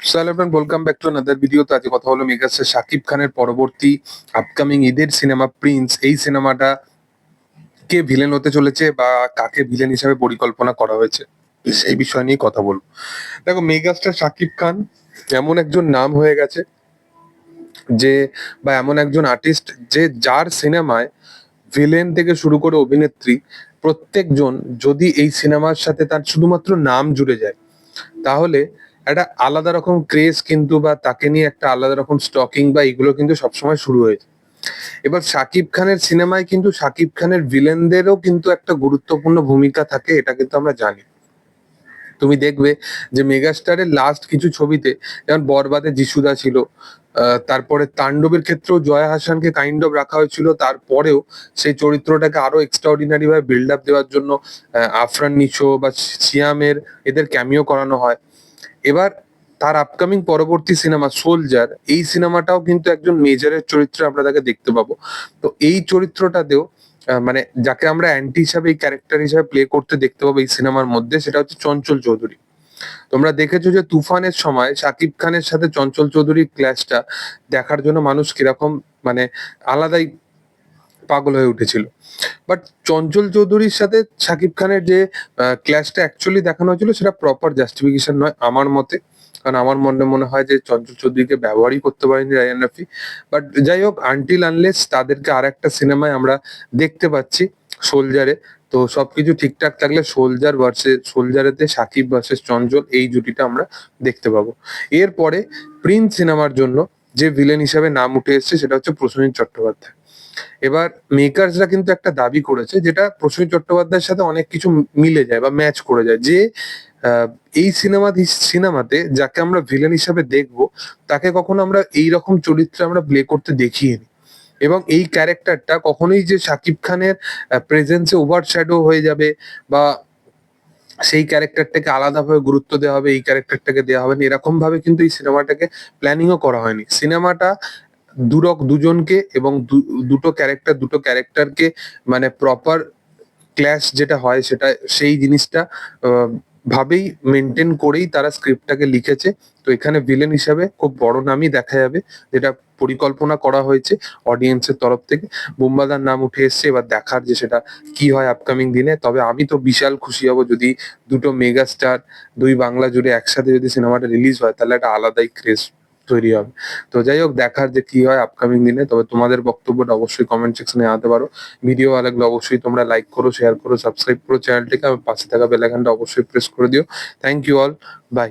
সালামান welcome back to another video তো আজকে কথা হলো মেগাস্টার শাকিব খানের পরবর্তী আপকামিং ঈদের সিনেমা প্রিন্স এই সিনেমাটা কে ভিলেন হতে চলেছে বা কাকে ভিলেন হিসাবে পরিকল্পনা করা হয়েছে? সেই বিষয় নিয়ে কথা বলব দেখো মেগাস্টার শাকিব খান এমন একজন নাম হয়ে গেছে যে, বা এমন একজন আর্টিস্ট যে যার সিনেমায় ভিলেন থেকে শুরু করে অভিনেত্রী প্রত্যেকজন যদি এই সিনেমার সাথে তার শুধুমাত্র নাম জুড়ে যায়, তাহলে একটা আলাদা রকম ক্রেজ কিন্তু বা তাকে নিয়ে একটা আলাদা রকম স্টকিং বা এগুলো কিন্তু সবসময় শুরু হয়েছে। এবার শাকিব খানের সিনেমায় কিন্তু শাকিব খানের ভিলেনদেরও কিন্তু একটা গুরুত্বপূর্ণ ভূমিকা থাকে, এটা কিন্তু আমরা জানি। তুমি দেখবে যে মেগাস্টারের লাস্ট কিছু ছবিতে যেমন বরবাদে যিশুদা ছিল তারপরে তাণ্ডবের ক্ষেত্রেও জয়া হাসানকে কাইন্ড অফ রাখা হয়েছিল, তারপরেও সেই চরিত্রটাকে আরও এক্সট্রাঅর্ডিনারি ভাবে বিল্ড আপ দেওয়ার জন্য আফরান নিশো বা সিয়ামের এদের ক্যামিও করানো হয়। এবার তার আপকামিং পরবর্তী সিনেমা সোলজার এই সিনেমাটাও কিন্তু একজন মেজরের চরিত্রে আমরা তাকে দেখতে পাবো। তো এই চরিত্রটাতেও মানে যাকে আমরা অ্যান্টি হিসাবে, এই ক্যারেক্টার হিসাবে প্লে করতে দেখতে পাবো এই সিনেমার মধ্যে, সেটা হচ্ছে চঞ্চল চৌধুরী। তোমরা দেখেছ যে তুফানের সময় শাকিব খানের সাথে চঞ্চল চৌধুরীর ক্ল্যাশটা দেখার জন্য মানুষ কীরকম মানে আলাদাই পাগল হয়ে উঠেছিল। বাট চঞ্চল চৌধুরীর সাথে শাকিব খানের যে ক্ল্যাশটা অ্যাকচুয়ালি দেখানো হয়েছিল, সেটা প্রপার জাস্টিফিকেশন নয় আমার মতে। কারণ আমার মনে মনে হয় যে চঞ্চল চৌধুরীকে ব্যবহারই করতে পারেনি রায়ান রাফি। বাট যাই হোক আনটিল আনলেস তাদেরকে আর একটা সিনেমায় আমরা দেখতে পাচ্ছি সোলজারে তো সবকিছু ঠিকঠাক থাকলে সোলজার ভার্সেস সোলজারেতে সাকিব ভার্সেস চঞ্চল, এই জুটিটা আমরা দেখতে পাবো। এরপরে প্রিন্স সিনেমার জন্য যে ভিলেন হিসাবে নাম উঠে এসেছে, সেটা হচ্ছে প্রসেনজিৎ চট্টোপাধ্যায়। এবার মেকার্সরা কিন্তু একটা দাবি করেছে যেটা প্রসেনজিৎ চট্টোপাধ্যায়ের সাথে অনেক কিছু মিলে যায় বা ম্যাচ করে যায় যে এই সিনেমা সিনেমাতে যাকে আমরা ভিলেন হিসাবে দেখব, তাকে কখনো আমরা এই রকম চরিত্রে আমরা প্লে করতে দেখিনি এবং এই ক্যারেক্টারটা কখনোই যে শাকিব খানের প্রেজেন্সে ওভার শ্যাডো হয়ে যাবে বা সেই ক্যারেক্টারটাকে আলাদাভাবে গুরুত্ব দেওয়া হবে, এই ক্যারেক্টারটাকে দেওয়া হবে এরকম ভাবে কিন্তু এই সিনেমাটাকে প্ল্যানিংও করা হয়নি। সিনেমাটা দুরক দুজনকে এবং দুটো ক্যারেক্টার দুটো ক্যারেক্টারকে মানে প্রপার ক্ল্যাশ যেটা হয় সেটা, সেই জিনিসটা ভাবেই মেনটেন করেই তারা স্ক্রিপ্টটাকে লিখেছে। তো এখানে ভিলেন হিসাবে খুব বড় নামই দেখা যাবে, যেটা পরিকল্পনা করা হয়েছে অডিয়েন্সের তরফ থেকে। বুম্বাদার নাম উঠে এসছে, এবার দেখার যে সেটা কি হয় আপকামিং দিনে। তবে আমি তো বিশাল খুশি হব যদি দুটো মেগা স্টার দুই বাংলা জুড়ে একসাথে যদি সিনেমাটা রিলিজ হয়, তাহলে একটা আলাদাই ক্রেজ তৈরি হবে। তো যাই হোক দেখার যে কি হয় আপকামিং দিনে, তবে তোমাদের বক্তব্যটা অবশ্যই কমেন্ট সেকশনে আনতে পারো। ভিডিও ভালো লাগলে অবশ্যই তোমরা লাইক করো শেয়ার করো সাবস্ক্রাইব করো চ্যানেলটিকে আমি পাশে থাকা বেলাইকানটা অবশ্যই প্রেস করে দিও। Thank you all by